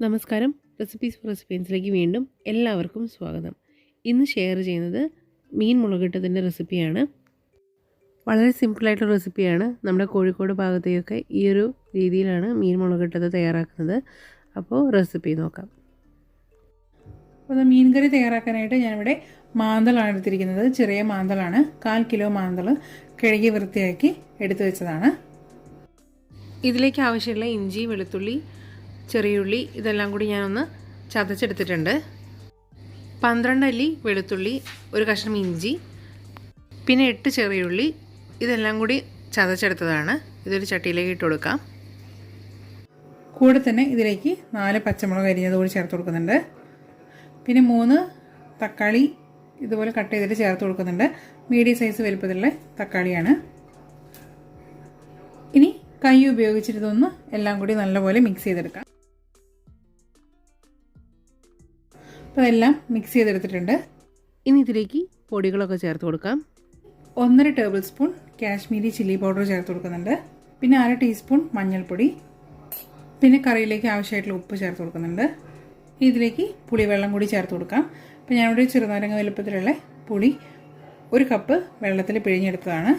നമസ്കാരം. Recipes four റെസിപ്പീൻസിലേക്ക് വീണ്ടും എല്ലാവർക്കും സ്വാഗതം. ഇന്ന് ഷെയർ ചെയ്യുന്നത് മീൻ മുളകിട്ടതിന്റെ റെസിപ്പിയാണ് വളരെ സിമ്പിളായിട്ടുള്ള റെസിപ്പിയാണ് നമ്മുടെ കോഴിക്കോട് ഭാഗത്തേക്കൊക്കെ ഈ ഒരു രീതിയിലാണ് മീൻ മുളകിട്ടത് തയ്യാറാക്കുന്നത്. അപ്പോൾ റെസിപ്പി നോക്കാം. അപ്പോൾ മീൻ കറി തയ്യാറാക്കാനായിട്ട് ഞാനിവിടെ മാന്തളാണ് എടുത്തിരിക്കുന്നത്. ചെറിയ മാന്തളാണ്. കാൽ കിലോ മാന്തൾ കഴുകി വൃത്തിയാക്കി എടുത്തു വെച്ചതാണ്. ഇതിലേക്ക് ആവശ്യമുള്ള ഇഞ്ചി വെളുത്തുള്ളി ചെറിയുള്ളി ഇതെല്ലാം കൂടി ഞാനൊന്ന് ചതച്ചെടുത്തിട്ടുണ്ട്. പന്ത്രണ്ട് അല്ലി വെളുത്തുള്ളി ഒരു കഷ്ണം ഇഞ്ചി പിന്നെ എട്ട് ചെറിയുള്ളി ഇതെല്ലാം കൂടി ചതച്ചെടുത്തതാണ്. ഇതൊരു ചട്ടിയിലേക്ക് ഇട്ട് കൊടുക്കാം. കൂടെ തന്നെ ഇതിലേക്ക് നാല് പച്ചമുളക് അരിഞ്ഞത് കൂടി ചേർത്ത് കൊടുക്കുന്നുണ്ട്. പിന്നെ മൂന്ന് തക്കാളി ഇതുപോലെ കട്ട് ചെയ്തിട്ട് ചേർത്ത് കൊടുക്കുന്നുണ്ട്. മീഡിയം സൈസ് വലുപ്പത്തിലുള്ള തക്കാളിയാണ്. ഇനി കൈ ഉപയോഗിച്ചിട്ട് എല്ലാം കൂടി നല്ലപോലെ മിക്സ് ചെയ്തെടുക്കാം. അപ്പോൾ എല്ലാം മിക്സ് ചെയ്തെടുത്തിട്ടുണ്ട്. ഇനി ഇതിലേക്ക് പൊടികളൊക്കെ ചേർത്ത് കൊടുക്കാം. ഒന്നര tablespoon Kashmiri chilli powder ചേർത്ത് കൊടുക്കുന്നുണ്ട്. പിന്നെ അര ടീസ്പൂൺ മഞ്ഞൾപ്പൊടി. പിന്നെ കറിയിലേക്ക് ആവശ്യമായിട്ടുള്ള ഉപ്പ് ചേർത്ത് കൊടുക്കുന്നുണ്ട്. ഇതിലേക്ക് പുളിവെള്ളം കൂടി ചേർത്ത് കൊടുക്കാം. അപ്പോൾ ഞാനിവിടെ ചെറുനാരങ്ങ വലുപ്പത്തിലുള്ള പുളി ഒരു കപ്പ് വെള്ളത്തിൽ പിഴിഞ്ഞെടുത്തതാണ്.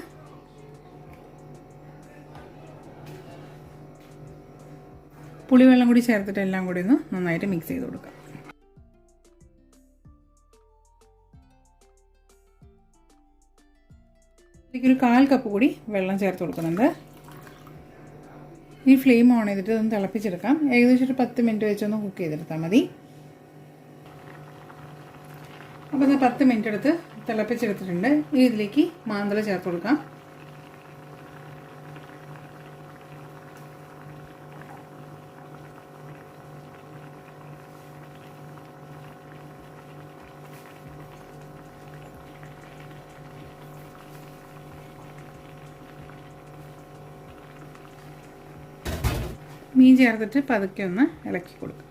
പുളിവെള്ളം കൂടി ചേർത്തിട്ട് എല്ലാം കൂടി ഒന്ന് നന്നായിട്ട് മിക്സ് ചെയ്ത് കൊടുക്കാം. ഇതിലേക്ക് ഒരു കാൽ കപ്പ് കൂടി വെള്ളം ചേർത്ത് കൊടുക്കുന്നുണ്ട്. ഈ ഫ്ലെയിം ഓൺ ചെയ്തിട്ട് ഇതൊന്ന് തിളപ്പിച്ചെടുക്കാം. ഏകദേശം ഒരു പത്ത് മിനിറ്റ് വെച്ചൊന്ന് കുക്ക് ചെയ്തെടുത്താൽ മതി. അപ്പോൾ ഇത് പത്ത് മിനിറ്റ് എടുത്ത് തിളപ്പിച്ചെടുത്തിട്ടുണ്ട്. ഇതിലേക്ക് മാന്തള ചേർത്ത് കൊടുക്കാം. മീൻ ചേർത്തിട്ട് പതുക്കെ ഒന്ന് ഇളക്കി കൊടുക്കുക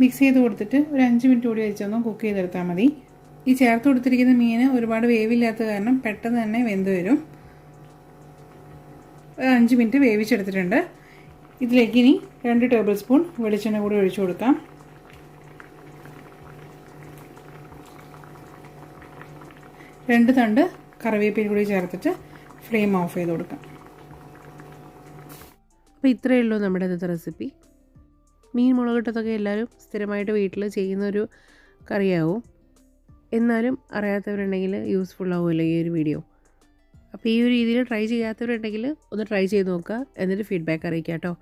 മിക്സ് ചെയ്ത് കൊടുത്തിട്ട് ഒരു അഞ്ച് മിനിറ്റ് കൂടി വെച്ചൊന്ന് കുക്ക് ചെയ്തെടുത്താൽ മതി. ഈ ചേർത്ത് കൊടുത്തിരിക്കുന്ന മീൻ ഒരുപാട് വേവില്ലാത്ത കാരണം പെട്ടെന്ന് തന്നെ വെന്ത് വരും. അഞ്ച് മിനിറ്റ് വേവിച്ചെടുത്തിട്ടുണ്ട്. ഇതിലേക്ക് ഇനി രണ്ട് ടേബിൾ സ്പൂൺ വെളിച്ചെണ്ണ കൂടി ഒഴിച്ചു കൊടുക്കാം. രണ്ട് തണ്ട് കറിവേപ്പില കൂടി ചേർത്തിട്ട് ഫ്ലെയിം ഓഫ് ചെയ്ത് കൊടുക്കാം. അപ്പോൾ ഇത്രയേ ഉള്ളൂ നമ്മുടെ ഇന്നത്തെ റെസിപ്പി. മീൻ മുളകിട്ടതൊക്കെ എല്ലാവരും സ്ഥിരമായിട്ട് വീട്ടിൽ ചെയ്യുന്നൊരു കറിയാവും. എന്നാലും അറിയാത്തവരുണ്ടെങ്കിൽ യൂസ്ഫുൾ ആവുമല്ലോ ഈ ഒരു വീഡിയോ അപ്പോൾ ഈ ഒരു രീതിയിൽ ട്രൈ ചെയ്യാത്തവരുണ്ടെങ്കിൽ ഒന്ന് ട്രൈ ചെയ്ത് നോക്കുക. എന്നിട്ട് ഫീഡ്ബാക്ക് അറിയിക്കുക കേട്ടോ.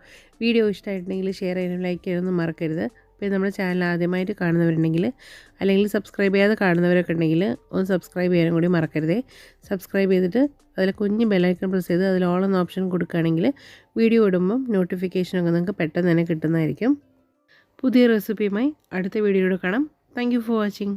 വീഡിയോ ഇഷ്ടമായിട്ടുണ്ടെങ്കിൽ ഷെയർ ചെയ്യാനും ലൈക്ക് ചെയ്യാനൊന്നും മറക്കരുത്. പിന്നെ നമ്മുടെ ചാനൽ ആദ്യമായിട്ട് കാണുന്നവരുണ്ടെങ്കിൽ അല്ലെങ്കിൽ സബ്സ്ക്രൈബ് ചെയ്യാതെ കാണുന്നവരൊക്കെ ഉണ്ടെങ്കിൽ ഒന്ന് സബ്സ്ക്രൈബ് ചെയ്യാനും കൂടി മറക്കരുതേ. സബ്സ്ക്രൈബ് ചെയ്തിട്ട് അതിൽ കുഞ്ഞ് ബെല്ലൈക്കൺ പ്രസ് ചെയ്ത് അതിൽ ഓൾ എന്ന ഓപ്ഷൻ കൊടുക്കുകയാണെങ്കിൽ വീഡിയോ ഇടുമ്പം നോട്ടിഫിക്കേഷനൊക്കെ നിങ്ങൾക്ക് പെട്ടെന്ന് തന്നെ കിട്ടുന്നതായിരിക്കും. പുതിയ റെസിപ്പിയുമായി അടുത്ത വീഡിയോയിൽ കാണാം. Thank for watching